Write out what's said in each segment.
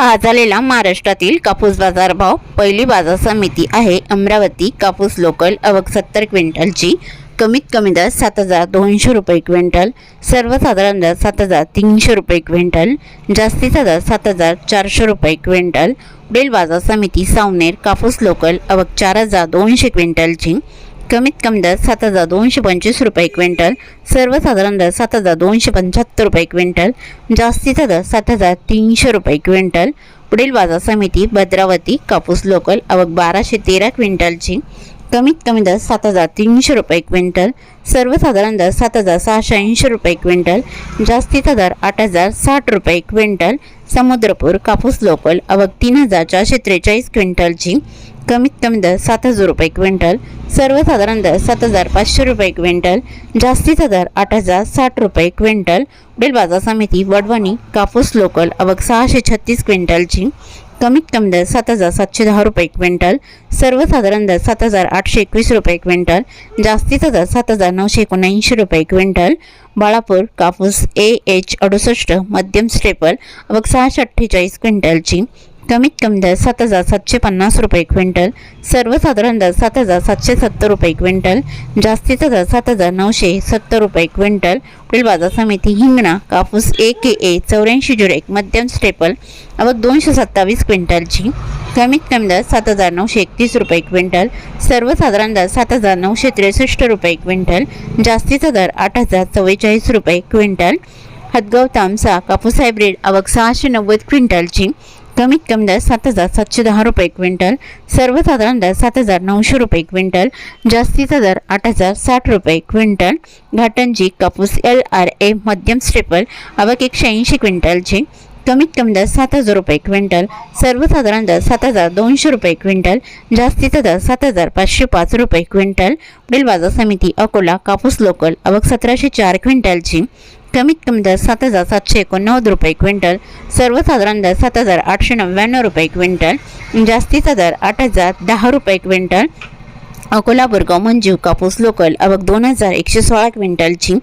आज आलेला महाराष्ट्रातील कापूस बाजार भाव पहिली बाजार समिती आहे अमरावती कापूस लोकल अवक सत्तर क्विंटलची. कमीत कमी दर सात हजार दोनशे रुपये क्विंटल. सर्वसाधारण दर सात हजार तीनशे रुपये क्विंटल. जास्तीचा दर सात हजार चारशे रुपये क्विंटल. बेल बाजार समिती सावनेर कापूस लोकल अवक चार हजार दोनशे क्विंटलची. कमीत कमी दर सात हजार दोनशे पंचवीस रुपये क्विंटल सर्वसाधारण दर सात हजार दोनशे पंच्याहत्तर रुपये क्विंटल जास्तीचा दर सात हजार तीनशे रुपये क्विंटल. पुढील बाजार समिती भद्रावती कापूस लोकल आवक बाराशे तेरा क्विंटलची. कमीत कमी दर सात हजार तीनशे रुपये क्विंटल सर्वसाधारण दर सात हजार सहाशे ऐंशी रुपये क्विंटल जास्तीचा दर आठ हजार साठ रुपये क्विंटल समुद्रपूर कापूस लोकल अवक तीन हजार चारशे त्रेचाळीस क्विंटलची कमीत कमी दर सात हजार रुपये क्विंटल सर्वसाधारण दर सात हजार पाचशे रुपये क्विंटल जास्तीचा दर आठ हजार साठ रुपये क्विंटल पुढील बाजार समिती वडवणी कापूस लोकल अवक सहाशे छत्तीस क्विंटलची कमीत कमी दर सात हजार सातशे दहा रुपये क्विंटल सर्वसाधारण दर सात हजार आठशे एकवीस रुपये क्विंटल जास्तीचा दर सात हजार नऊशे एकोणऐंशी रुपये क्विंटल बाळापूर कापूस ए एच अडुसष्ट मध्यम स्टेपल अवक सहाशे अठ्ठेचाळीस क्विंटलची कमीत कमी दर सात हजार सातशे पन्नास रुपये क्विंटल सर्वसाधारण दर सात हजार सातशे सत्तर रुपये क्विंटल जास्तीचा दर सात हजार नऊशे सत्तर रुपये क्विंटल पुढील बाजार समिती हिंगणा कापूस ए के ए चौऱ्याऐंशी झिरो एक मध्यम स्टेपल अवक दोनशे सत्तावीस क्विंटलची. कमीत कमी दर सात हजार नऊशे एकतीस रुपये क्विंटल सर्वसाधारण दर सात हजार नऊशे त्रेसष्ट रुपये क्विंटल जास्तीचा दर आठ हजार चव्वेचाळीस रुपये क्विंटल. हदगाव तामसा कापूस हायब्रिड अवक सहाशे नव्वद क्विंटलची. कमीत कमी दर सात हजार सातशे दहा रुपये क्विंटल सर्वसाधारण दर सात हजार नऊशे रुपये क्विंटल जास्तीचा दर आठ हजार साठ रुपये क्विंटल घाटंजी कापूस एल आर ए मध्यम स्टेपल अवक एकशे ऐंशी क्विंटलची कमीत कमी दर सात हजार रुपये क्विंटल सर्वसाधारण दर सात हजार दोनशे रुपये क्विंटल जास्तीचा दर सात हजार पाचशे पाच रुपये क्विंटल पुढील बाजार समिती अकोला कापूस लोकल अवक सतराशे चार क्विंटलची कमीत कमी दर सात हजार सातशे एकोणनव्वद रुपये क्विंटल सर्वसाधारण दर सात हजार आठशे नव्याण्णव रुपये क्विंटल जास्तीचा दर आठ हजार दहा रुपये क्विंटल. अकोला बुरगाव मंजू कापूस लोकल अवक दोन हजार एकशे सोळा क्विंटलची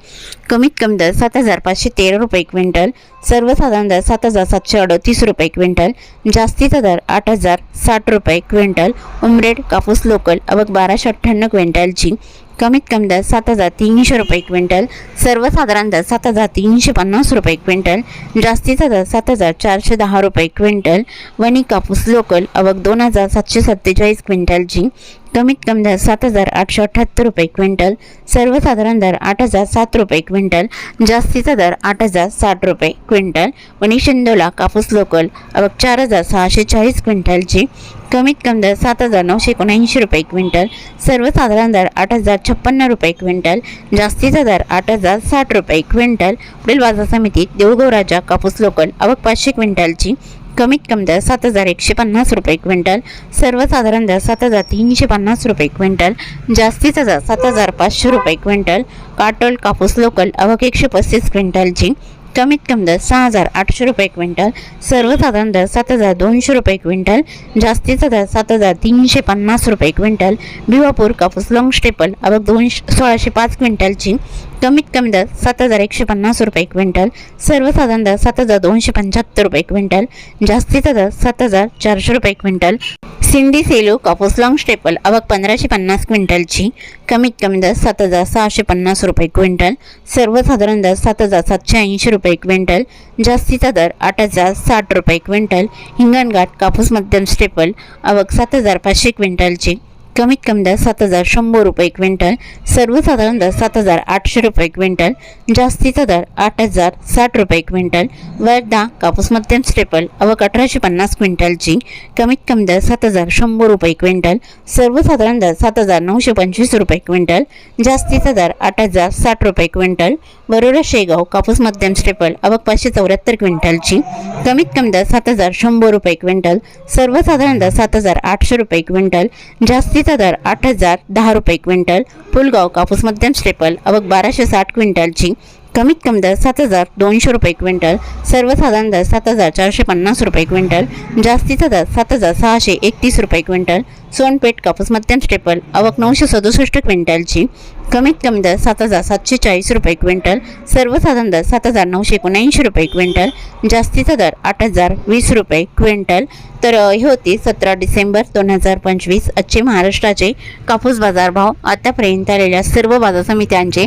कमीत कमी दर सात हजार पाचशे तेरा रुपये क्विंटल सर्वसाधारण दर सात हजार सातशे अडतीस रुपये क्विंटल जास्तीचा दर आठ हजार साठ रुपये क्विंटल. उमरेड कापूस लोकल अवक बाराशे अठ्ठ्याण्णव क्विंटलची कमीत कमी दर सात हजार तीनशे रुपये क्विंटल सर्वसाधारण दर सात हजार तीनशे पन्नास रुपये क्विंटल जास्तीचा दर सात हजार चारशे दहा रुपये क्विंटल वणी कापूस लोकल अवक दोन हजार सातशे सत्तेचाळीस क्विंटलची कमीत कमी दर सात हजार आठशे अठ्ठ्याहत्तर रुपये क्विंटल सर्वसाधारण दर आठ हजार सात रुपये क्विंटल जास्तीचा दर आठ हजार साठ रुपये क्विंटल वणिशिंदोला कापूस लोकल अवक चार हजार सहाशे चाळीस क्विंटलची कमीत कमी दर सात हजार नऊशे एकोणऐंशी रुपये क्विंटल सर्वसाधारण दर आठ हजार छप्पन्न रुपये क्विंटल जास्तीचा दर आठ हजार साठ रुपये क्विंटल पुढील बाजार समितीत देऊळगाव कापूस लोकल अवक पाचशे क्विंटलची कमीत कमी दर सात हजार एकशे पन्नास रुपये क्विंटल. सर्वसाधारण दर सात हजार तीनशे पन्नास रुपये क्विंटल. जास्तीचा दर सात हजार पाचशे रुपये क्विंटल. काटोल कापूस लोकल अवक एकशे पस्तीस क्विंटलची. कमीत कमी दर सहा हजार आठशे रुपये क्विंटल. सर्वसाधारण दर सात हजार दोनशे रुपये क्विंटल. जास्तीचा दर सात हजार तीनशे पन्नास रुपये क्विंटल. भिवापूर कापूस लॉंग स्टेपल अवघ दोनशे सोळाशे पाच क्विंटलची. कमीत कमी दर सात हजार एकशे पन्नास रुपये क्विंटल सर्वसाधारण दर सात हजार दोनशे पंच्याहत्तर रुपये क्विंटल जास्तीचा दर सात हजार चारशे रुपये क्विंटल. सिंधी सेलो कापूस लॉंग स्टेपल अवक पंधराशे पन्नास क्विंटलची कमीत कमी दर सात हजार सहाशे पन्नास रुपये क्विंटल सर्वसाधारण दर सात हजार सातशे ऐंशी रुपये क्विंटल जास्तीचा दर आठ हजार साठ रुपये क्विंटल. हिंगणघाट कापूस मध्यम स्टेपल अवक सात हजार पाचशे क्विंटलची. कमीत कमी दर सात हजार शंभर रुपये क्विंटल सर्वसाधारण दर सात हजार आठशे रुपये क्विंटल जास्तीचा दर आठ हजार साठ रुपये क्विंटल वर्धा कापूस मध्यम स्टेपल अवक अठराशे पन्नास क्विंटलची कमीत कमी दर सात हजार शंभर रुपये क्विंटल सर्वसाधारण दर सात हजार नऊशे पंचवीस रुपये क्विंटल जास्तीचा दर आठ हजार साठ रुपये क्विंटल बरोडा शेगाव कापूस मध्यम स्टेपल अवक पाचशे चौऱ्याहत्तर क्विंटलची कमीत कमी दर सात हजार शंभर रुपये क्विंटल सर्वसाधारण दर सात हजार आठशे रुपये क्विंटल जास्तीचा दर आठ हजार दहा रुपये क्विंटल पुलगाव कापूस मध्यम स्टेपल अवघ बाराशे साठ क्विंटलची कमीत कमी दर सात हजार दोनशे रुपये क्विंटल सर्वसाधारण दर सात हजार चारशे पन्नास रुपये क्विंटल जास्तीचा दर सात हजार सहाशे एकतीस रुपये क्विंटल सोनपेठ कापूस मध्यम स्टेपल आवक नऊशे सदुसष्ट क्विंटलची कमीत कमी दर सात हजार सातशे चाळीस रुपये क्विंटल सर्वसाधारण दर सात हजार नऊशे एकोणऐंशी रुपये क्विंटल जास्तीचा दर आठ हजार वीस रुपये क्विंटल. तर हे होते होती सतरा डिसेंबर दोन हजार पंचवीस आजचे महाराष्ट्राचे कापूस बाजारभाव. आतापर्यंत आलेल्या सर्व बाजार समित्यांचे